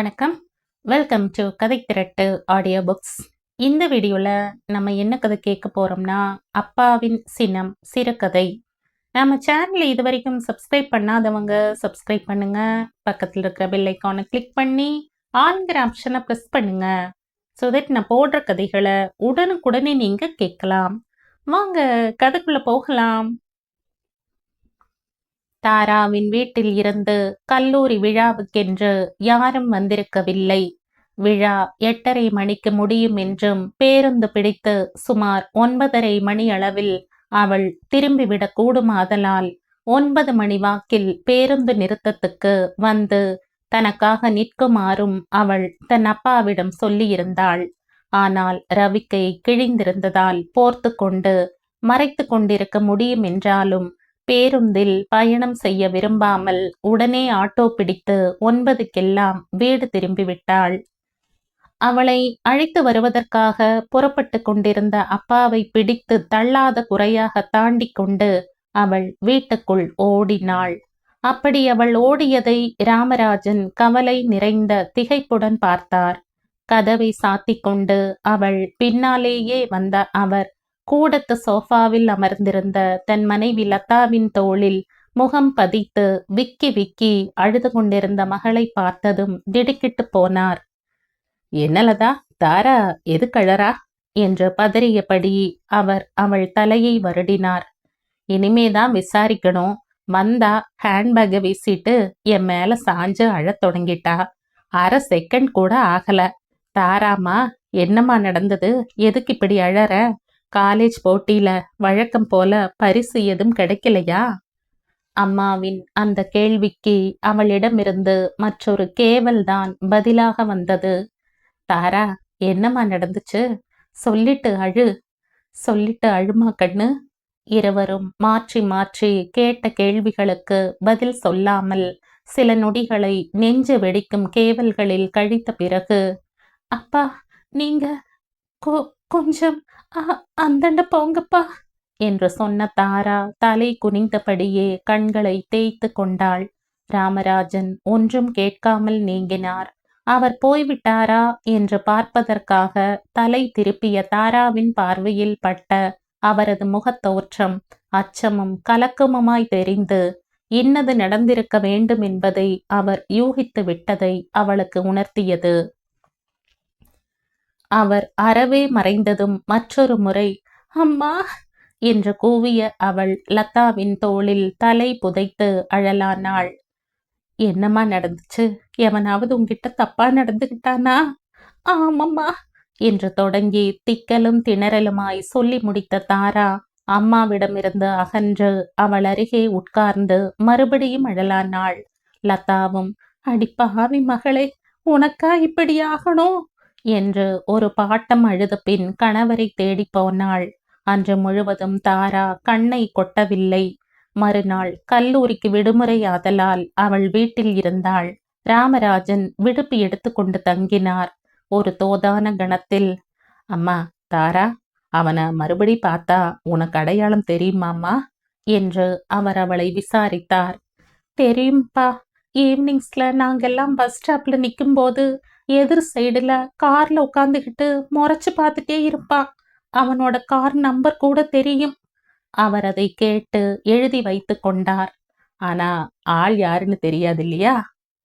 வணக்கம். Welcome to கதை திரட்டு audio books இந்த வீடியோவில் நம்ம என்ன கதை கேட்க போகிறோம்னா அப்பாவின் சினம் சிறுகதை. நம்ம சேனலை இது வரைக்கும் சப்ஸ்கிரைப் பண்ணாதவங்க சப்ஸ்கிரைப் பண்ணுங்க. பக்கத்தில் இருக்கிற பெல் ஐக்கானை கிளிக் பண்ணி ஆளுங்கிற ஆப்ஷனை ப்ரெஸ் பண்ணுங்க. ஸோ தட் நான் போடுற கதைகளை உடனுக்குடனே நீங்கள் கேட்கலாம். வாங்க கதைக்குள்ளே போகலாம். தாராவின் வீட்டில் இருந்து கல்லூரி விழாவுக்கென்று யாரும் வந்திருக்கவில்லை. விழா எட்டரை மணிக்கு முடியும் என்றும் பேருந்து பிடித்து சுமார் ஒன்பதரை மணி அளவில் அவள் திரும்பிவிடக் கூடுமாதலால் ஒன்பது மணி வாக்கில் பேருந்து நிறுத்தத்துக்கு வந்து தனக்காக நிற்குமாறும் அவள் தன் அப்பாவிடம் சொல்லியிருந்தாள். ஆனால் ரவிக்கை கிழிந்திருந்ததால் போர்த்து கொண்டு மறைத்து கொண்டிருக்க முடியும் என்றாலும் பேருந்தில் பயணம் செய்ய விரும்பாமல் உடனே ஆட்டோ பிடித்து ஒன்பதுக்கெல்லாம் வீடு திரும்பிவிட்டாள். அவளை அழைத்து வருவதற்காக புறப்பட்டு கொண்டிருந்த அப்பாவை பிடித்து தள்ளாத குறையாக தாண்டி கொண்டு அவள் வீட்டுக்குள் ஓடினாள். அப்படி அவள் ஓடியதை ராமராஜன் கவலை நிறைந்த திகைப்புடன் பார்த்தார். கதவை சாத்திக் கொண்டு அவள் பின்னாலேயே வந்த அவர் கூடத்து சோஃபாவில் அமர்ந்திருந்த தன் மனைவி லதாவின் தோளில் முகம் பதித்து விக்கி விக்கி அழுது கொண்டிருந்த மகளை பார்த்ததும் திடுக்கிட்டு போனார். என்ன லதா தாரா எது கழறா என்று பதறியபடி அவர் அவள் தலையை வருடினார். இனிமேதான் விசாரிக்கணும். வந்தா ஹேண்ட்பேக்கை வீசிட்டு என் மேல சாஞ்சு அழத் தொடங்கிட்டா. அரை செகண்ட் கூட ஆகல. தாராமா என்னம்மா நடந்தது? எதுக்கு இப்படி அழற? காலேஜ் போட்டியில வழக்கம் போல பரிசு எதுவும் கிடைக்கலையா? அம்மாவின் அந்த கேள்விக்கு அவளிடமிருந்து மற்றொரு கேவல்தான் பதிலாக வந்தது. தாரா என்னம்மா நடந்துச்சு? சொல்லிட்டு அழு. சொல்லிட்டு அழுமா கண்ணு. இருவரும் மாற்றி மாற்றி கேட்ட கேள்விகளுக்கு பதில் சொல்லாமல் சில நொடிகளை நெஞ்சு வெடிக்கும் கேவல்களில் கழித்த பிறகு அப்பா நீங்க கோ கொஞ்சம் அந்தண்ட போங்கப்பா என்று சொன்ன தாரா தலை குனிந்தபடியே கண்களை தேய்த்து கொண்டாள். ராமராஜன் ஒன்றும் கேட்காமல் நீங்கினார். அவர் போய்விட்டாரா? என்று பார்ப்பதற்காக தலை திருப்பிய தாராவின் பார்வையில் பட்ட அவரது முகத்தோற்றம் அச்சமும் கலக்கமுமாய் தெரிந்து இன்னது நடந்திருக்க வேண்டும் என்பதை அவர் யூகித்து விட்டதை அவளுக்கு உணர்த்தியது. அவர் அறவே மறைந்ததும் மற்றொரு முறை அம்மா என்று கூவிய அவள் லதாவின் தோளில் தலை புதைத்து அழலானாள். என்னம்மா நடந்துச்சு? எவனாவது உங்ககிட்ட தப்பா நடந்துகிட்டானா? ஆமம்மா என்று தொடங்கி திக்கலும் திணறலுமாய் சொல்லி முடித்த தாரா அம்மாவிடமிருந்து அகன்று அவள் அருகே உட்கார்ந்து மறுபடியும் அழலானாள். லதாவும் அடிப்பாவி மகளே உனக்கா இப்படி ஆகணும்? என்று ஒரு பாட்டம் அழுத பின் கணவரை தேடிப் போனாள். அன்று முழுவதும் தாரா கண்ணை கொட்டவில்லை. மறுநாள் கல்லூரிக்கு விடுமுறை ஆதலால் அவள் வீட்டில் இருந்தாள். ராமராஜன் விடுப்பு எடுத்துக்கொண்டு தங்கினார். ஒரு தோதான கணத்தில் அம்மா தாரா அவனை மறுபடி பார்த்தா உனக்கு அடையாளம் தெரியுமாம்மா? என்று அவர் அவளை விசாரித்தார். தெரியும்பா ஈவினிங்ஸ்ல நாங்கள்லாம் பஸ் ஸ்டாப்ல நிற்கும்போது எதிர் சைடுல கார்ல உட்காந்துக்கிட்டு முறைச்சி பார்த்துட்டே இருப்பான். அவனோட கார் நம்பர் கூட தெரியும். அவர் அதை கேட்டு எழுதி வைத்து கொண்டார். ஆனா ஆள் யாருன்னு தெரியாது இல்லையா?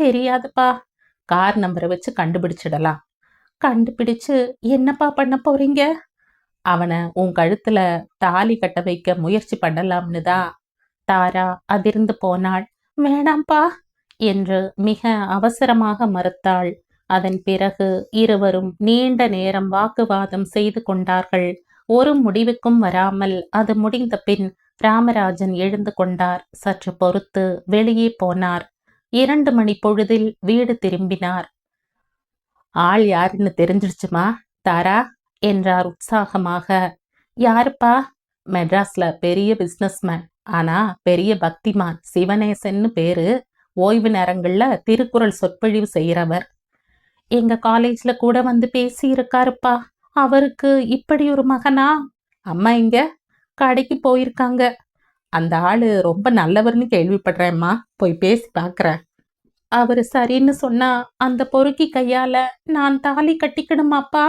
தெரியாதுப்பா. கார் நம்பரை வச்சு கண்டுபிடிச்சிடலாம். கண்டுபிடிச்சு என்னப்பா பண்ண போறீங்க? அவனை உன் கழுத்துல தாலி கட்ட வைக்க முயற்சி பண்ணலாம்னு தான் தாரா அதிர்ந்து போனாள். வேணாம்ப்பா. என்று மிக அவசரமாக மறுத்தாள். அதன் பிறகு இருவரும் நீண்ட நேரம் வாக்குவாதம் செய்து கொண்டார்கள். ஒரு முடிவுக்கும் வராமல் அது முடிந்த பின் ராமராஜன் எழுந்து கொண்டார். சற்று பொறுத்து வெளியே போனார். இரண்டு மணி பொழுதில் வீடு திரும்பினார். ஆள் யாருன்னு தெரிஞ்சிடுச்சுமா தாரா? என்றார் உற்சாகமாக. யாருப்பா? மெட்ராஸ்ல பெரிய பிஸ்னஸ்மேன் ஆனா பெரிய பக்திமான். சிவனேசன்னு பேரு. ஓய்வு நேரங்கள்ல திருக்குறள் சொற்பொழிவு செய்கிறவர் எங்க காலேஜ்ல கூட வந்து பேசி இருக்காருப்பா அவருக்கு இப்படி ஒரு மகனா? அம்மா இங்க கடைக்கு போயிருக்காங்க. அந்த ஆளு ரொம்ப நல்லவர்னு கேள்விப்படுறேம்மா. போய் பேசி பார்க்குறேன் அவரு சரின்னு சொன்னா அந்த பொறுக்கி கையால நான் தாலி கட்டிக்கணுமாப்பா?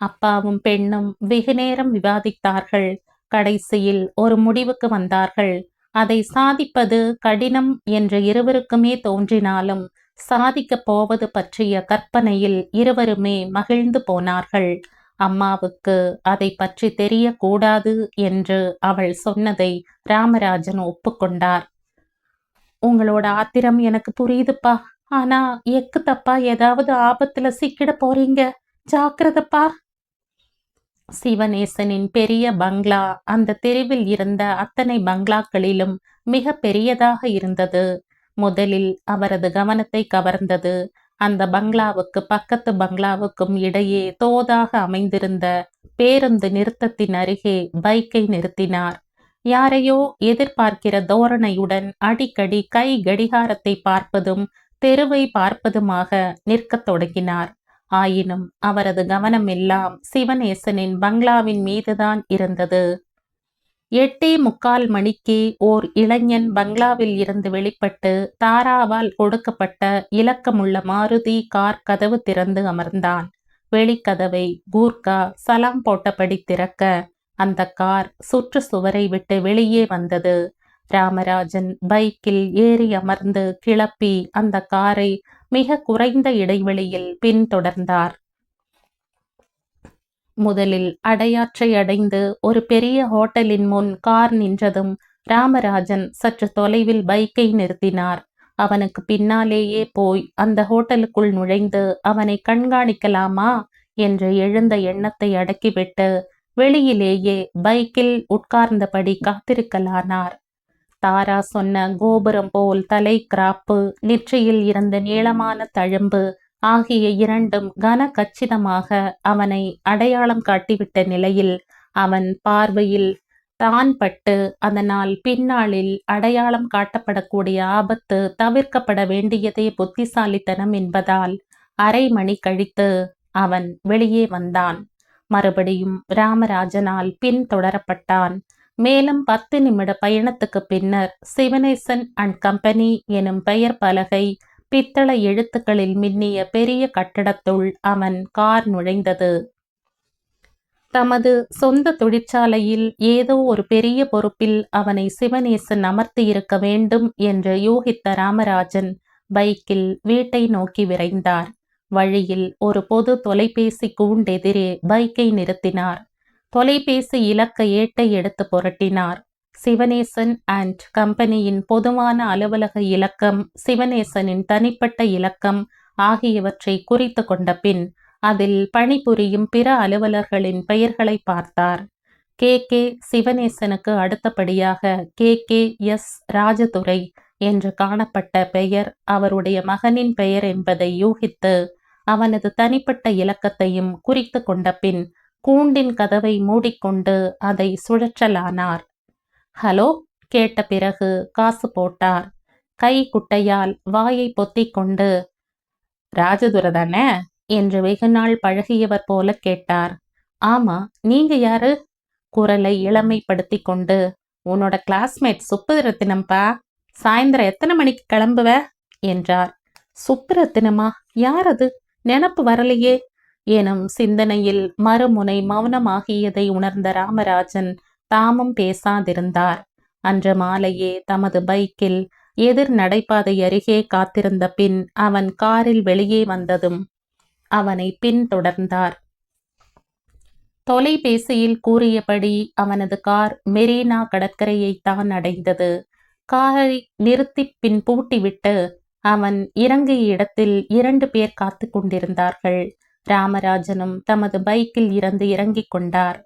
அப்பாவும் பெண்ணும் வெகு நேரம் விவாதித்தார்கள். கடைசியில் ஒரு முடிவுக்கு வந்தார்கள். அதை சாதிப்பது கடினம் என்று இருவருக்குமே தோன்றினாலும் சாதிக்கப் போவது பற்றிய கற்பனையில் இருவருமே மகிழ்ந்து போனார்கள். அம்மாவுக்கு அதை பற்றி தெரியக்கூடாது என்று அவள் சொன்னதை ராமராஜன் ஒப்புக்கொண்டார். உங்களோட ஆத்திரம் எனக்கு புரியுதுப்பா. ஆனா எக்கு தப்பா ஏதாவது ஆபத்துல சிக்கிட போறீங்க? ஜாக்கிரதப்பா. சிவநேசனின் பெரிய பங்களா அந்த தெருவில் இருந்த அத்தனை பங்களாக்களிலும் மிக பெரியதாக இருந்தது. முதலில் அவரது கவனத்தை கவர்ந்தது. அந்த பங்களாவுக்கு பக்கத்து பங்களாவுக்கும் இடையே தோதாக அமைந்திருந்த பேருந்து நிறுத்தத்தின் அருகே பைக்கை நிறுத்தினார். யாரையோ எதிர்பார்க்கிற தோரணையுடன் அடிக்கடி கை கடிகாரத்தை பார்ப்பதும் தெருவை பார்ப்பதுமாக நிற்கத் தொடங்கினார். ஆயினும் அவரது கவனம் எல்லாம் சிவநேசனின் பங்களாவின் மீதுதான் இருந்தது. எட்டே முக்கால் மணிக்கு ஓர் இளைஞன் பங்களாவில் இருந்து வெளிப்பட்டு தாராவால் கொடுக்கப்பட்ட இலக்கமுள்ள மாருதி கார் கதவு திறந்து அமர்ந்தான். வெளிக்கதவை கூர்கா சலாம் போட்டபடி திறக்க அந்த கார் சுற்று சுவரை விட்டு வெளியே வந்தது. ராமராஜன் பைக்கில் ஏறி அமர்ந்து கிளப்பி அந்த காரை மிக குறைந்த இடைவெளியில் பின்தொடர்ந்தார். முதலில் அடையாற்றை அடைந்து ஒரு பெரிய ஹோட்டலின் முன் கார் நின்றதும் ராமராஜன் சற்று தொலைவில் பைக்கை நிறுத்தினார். அவனுக்கு பின்னாலேயே போய் அந்த ஹோட்டலுக்குள் நுழைந்து அவனை கண்காணிக்கலாமா என்று எழுந்த எண்ணத்தை அடக்கிவிட்டு வெளியிலேயே பைக்கில் உட்கார்ந்தபடி காத்திருக்கலானார். தாரா சொன்ன கோபுரம் போல் தலை கிராப்பு நெற்றியில் இருந்த நீளமான தழும்பு ஆகிய இரண்டும் கன கச்சிதமாக அவனை அடையாளம் காட்டிவிட்ட நிலையில் அவன் பார்வையில் தான் பட்டு அதனால் பின்னாளில் அடையாளம் காட்டப்படக்கூடிய ஆபத்து தவிர்க்கப்பட வேண்டியதே புத்திசாலித்தனம் என்பதால் அரை மணி கழித்து அவன் வெளியே வந்தான். மறுபடியும் ராமராஜனால் பின்தொடரப்பட்டான். மேலும் பத்து நிமிட பயணத்துக்கு பின்னர் சிவனேசன் அண்ட் கம்பெனி எனும் பெயர் பலகை பித்தளை எழுத்துக்களில் மின்னிய பெரிய கட்டடத்துள் அவன் கார் நுழைந்தது. தமது சொந்த தொழிற்சாலையில் ஏதோ ஒரு பெரிய பொறுப்பில் அவனை சிவனேசன் அமர்த்தியிருக்க வேண்டும் என்று யூகித்த ராமராஜன் பைக்கில் வீட்டை நோக்கி விரைந்தார். வழியில் ஒரு பொது தொலைபேசி கூண்டெதிரே பைக்கை நிறுத்தினார். தொலைபேசி இலக்க ஏட்டை எடுத்து புரட்டினார். சிவனேசன் அண்ட் கம்பெனியின் பொதுவான அலுவலக இலக்கம் சிவனேசனின் தனிப்பட்ட இலக்கம் ஆகியவற்றை குறித்து கொண்ட பின் அதில் பணிபுரியும் பிற அலுவலர்களின் பெயர்களை பார்த்தார். கே. கே. சிவனேசனுக்கு அடுத்தபடியாக கே. கே. எஸ். ராஜதுரை என்று காணப்பட்ட பெயர் அவருடைய மகனின் பெயர் என்பதை யூகித்து அவனது தனிப்பட்ட இலக்கத்தையும் குறித்து கொண்ட பின் கூண்டின் கதவை மூடிக்கொண்டு அதை சுழற்றலானார். ஹலோ கேட்ட பிறகு காசு போட்டார். கை குட்டையால் வாயை பொத்திக் கொண்டு ராஜதுர தானே? என்று வெகுநாள் பழகியவர் போல கேட்டார். ஆமா நீங்க யாரு? குரலை இளமைப்படுத்தி கொண்டு உன்னோட கிளாஸ்மேட் சுப்புரத்தினம்ப்பா சாயந்தரம் எத்தனை மணிக்கு கிளம்புவ? என்றார். சுப்புரத்தினமா யார் அது? நினப்பு வரலையே. எனும் சிந்தனையில் மறுமுனை மௌனமாகியதை உணர்ந்த ராமராஜன் தாமும் பேசாதிருந்தார். அன்று மாலையே தமது பைக்கில் எதிர் நடைபாதை அருகே காத்திருந்த பின் அவன் காரில் வெளியே வந்ததும் அவனை பின்தொடர்ந்தார். தொலைபேசியில் கூறியபடி அவனது கார் மெரீனா கடற்கரையை தான் அடைந்தது. காரை நிறுத்தி பின் பூட்டிவிட்டு அவன் இறங்கிய இடத்தில் இரண்டு பேர் காத்து கொண்டிருந்தார்கள். ராமராஜனும் தமது பைக்கில் இருந்து இறங்கிக் கொண்டார்.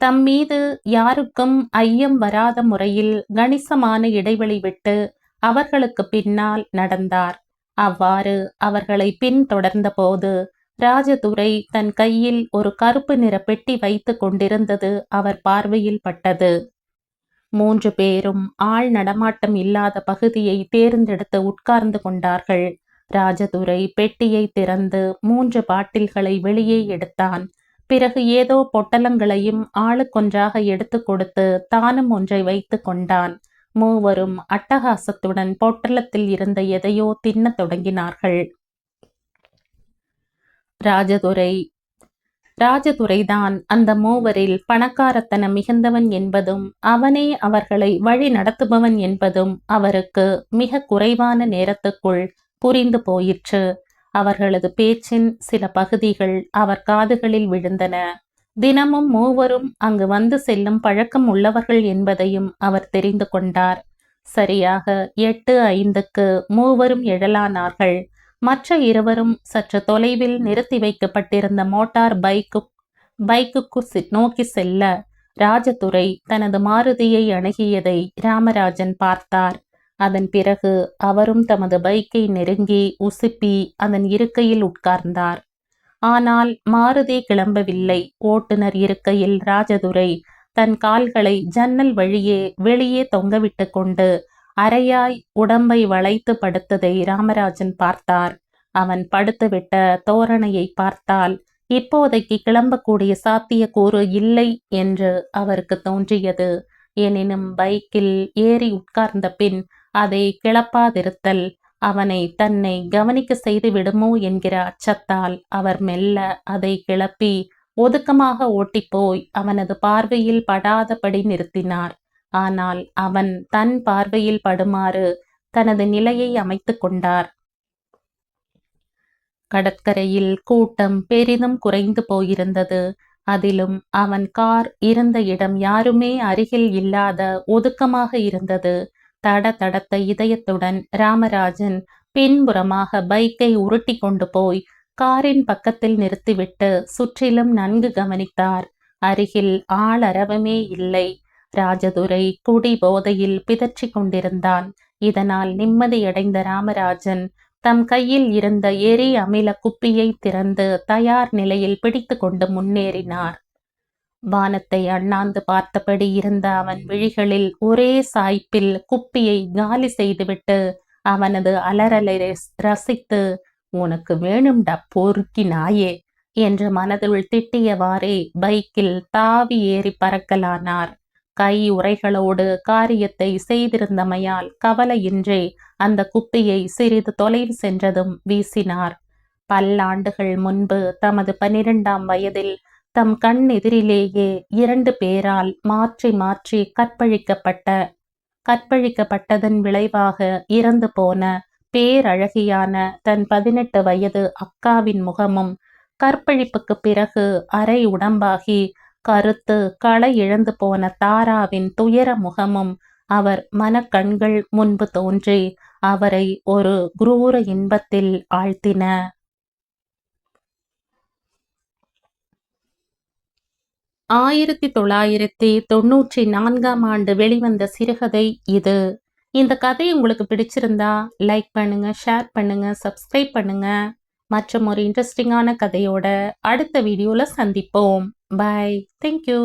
தம் மீது யாருக்கும் ஐயம் வராத முறையில் கணிசமான இடைவெளி விட்டு அவர்களுக்கு பின்னால் நடந்தார். அவ்வாறு அவர்களை பின்தொடர்ந்த போது ராஜதுரை தன் கையில் ஒரு கருப்பு நிற பெட்டி வைத்து கொண்டிருந்தது அவர் பார்வையில் பட்டது. மூன்று பேரும் ஆள் நடமாட்டம் இல்லாத பகுதியை தேர்ந்தெடுத்து உட்கார்ந்து கொண்டார்கள். ராஜதுரை பெட்டியை திறந்து மூன்று பாட்டில்களை வெளியே எடுத்தான். பிறகு ஏதோ பொட்டலங்களையும் ஆளுக்கொன்றாக எடுத்து கொடுத்து தானும் ஒன்றை வைத்து கொண்டான். மூவரும் அட்டகாசத்துடன் பொட்டலத்தில் இருந்த எதையோ தின்னத் தொடங்கினார்கள். ராஜதுரை. ராஜதுரைதான் அந்த மூவரில் பணக்காரத்தனம் மிகுந்தவன் என்பதும் அவனே அவர்களை வழி நடத்துபவன் என்பதும் அவருக்கு மிக குறைவான நேரத்துக்குள் புரிந்து போயிற்று. அவர்களது பேச்சின் சில பகுதிகள் அவர் காதுகளில் விழுந்தன. தினமும் மூவரும் அங்கு வந்து செல்லும் பழக்கம் உள்ளவர்கள் என்பதையும் அவர் தெரிந்து கொண்டார். சரியாக எட்டு ஐந்துக்கு மூவரும் எழலானார்கள். மற்ற இருவரும் சற்று தொலைவில் நிறுத்தி வைக்கப்பட்டிருந்த மோட்டார் பைக்கு பைக்குக்கு நோக்கி செல்ல ராஜதுரை தனது மாருதியை அணுகியதை ராமராஜன் பார்த்தார். அதன் பிறகு அவரும் தமது பைக்கை நெருங்கி உசுப்பி அதன் இருக்கையில் உட்கார்ந்தார். ஆனால் மாருதி கிளம்பவில்லை. ஓட்டுநர் இருக்கையில் ராஜதுரை தன் கால்களை ஜன்னல் வழியே வெளியே தொங்கவிட்டு கொண்டு அரையாய் உடம்பை வளைத்து படுத்ததை ராமராஜன் பார்த்தார். அவன் படுத்துவிட்ட தோரணையை பார்த்தால் இப்போதைக்கு கிளம்பக்கூடிய சாத்தியக்கூறு இல்லை என்று அவருக்கு தோன்றியது. எனினும் பைக்கில் ஏறி உட்கார்ந்த பின் அதை கிளப்பாதிருத்தல். அவனை தன்னை கவனிக்க செய்து விடுமோ என்கிற அச்சத்தால் அவர் மெல்ல அதை கிளப்பி ஒதுக்கமாக ஓட்டிப்போய் அவனது பார்வையில் படாதபடி நிறுத்தினார். ஆனால் அவன் தன் பார்வையில் படுமாறு தனது நிலையை அமைத்து கொண்டார். கடற்கரையில் கூட்டம் பெரிதும் குறைந்து போயிருந்தது. அதிலும் அவன் கார் இருந்த இடம் யாருமே அருகில் இல்லாத ஒதுக்கமாக இருந்தது. தட தடத்த இதயத்துடன் ராமராஜன் பின்புறமாக பைக்கை உருட்டி கொண்டு போய் காரின் பக்கத்தில் நிறுத்திவிட்டு சுற்றிலும் நன்கு கவனித்தார். அருகில் ஆளரவமே இல்லை. ராஜதுரை குடி போதையில் பிதற்றி கொண்டிருந்தான். இதனால் நிம்மதியடைந்த ராமராஜன் தம் கையில் இருந்த எரி அமில குப்பியை திறந்து தயார் நிலையில் பிடித்து கொண்டு முன்னேறினார். வானத்தை அண்ணாந்து பார்த்தபடி இருந்த அவன் விழிகளில் ஒரே சாய்ப்பில் குப்பியை காலி செய்துவிட்டு அவனது அலறலை ரசித்து உனக்கு வேணும்டா பொறுக்கி நாயே என்று மனதுள் திட்டியவாறே பைக்கில் தாவி ஏறி பறக்கலானார். கை உரைகளோடு காரியத்தை செய்திருந்தமையால் கவலையின்றி அந்த குப்பியை சிறிது தொலைவு சென்றதும் வீசினார். பல்லாண்டுகள் முன்பு தமது பனிரெண்டாம் வயதில் தம் கண் எதிரிலேயே இரண்டு பேரால் மாற்றி மாற்றி கற்பழிக்கப்பட்ட கற்பழிக்கப்பட்டதன் விளைவாக இறந்து போன பேரழகியான தன் பதினெட்டு வயது அக்காவின் முகமும் கற்பழிப்புக்கு பிறகு அரை உடம்பாகி கருத்து களை இழந்து போன தாராவின் துயர முகமும் அவர் மனக்கண்கள் முன்பு தோன்றி அவரை ஒரு குரூர இன்பத்தில் ஆழ்த்தின. ஆயிரத்தி தொள்ளாயிரத்தி தொண்ணூற்றி நான்காம் ஆண்டு வெளிவந்த சிறுகதை இது. இந்த கதை உங்களுக்கு பிடிச்சிருந்தா லைக் பண்ணுங்க ஷேர் பண்ணுங்க சப்ஸ்கிரைப் பண்ணுங்க. மற்றும் ஒரு இன்ட்ரெஸ்டிங்கான கதையோட அடுத்த வீடியோவில் சந்திப்போம். Bye thank you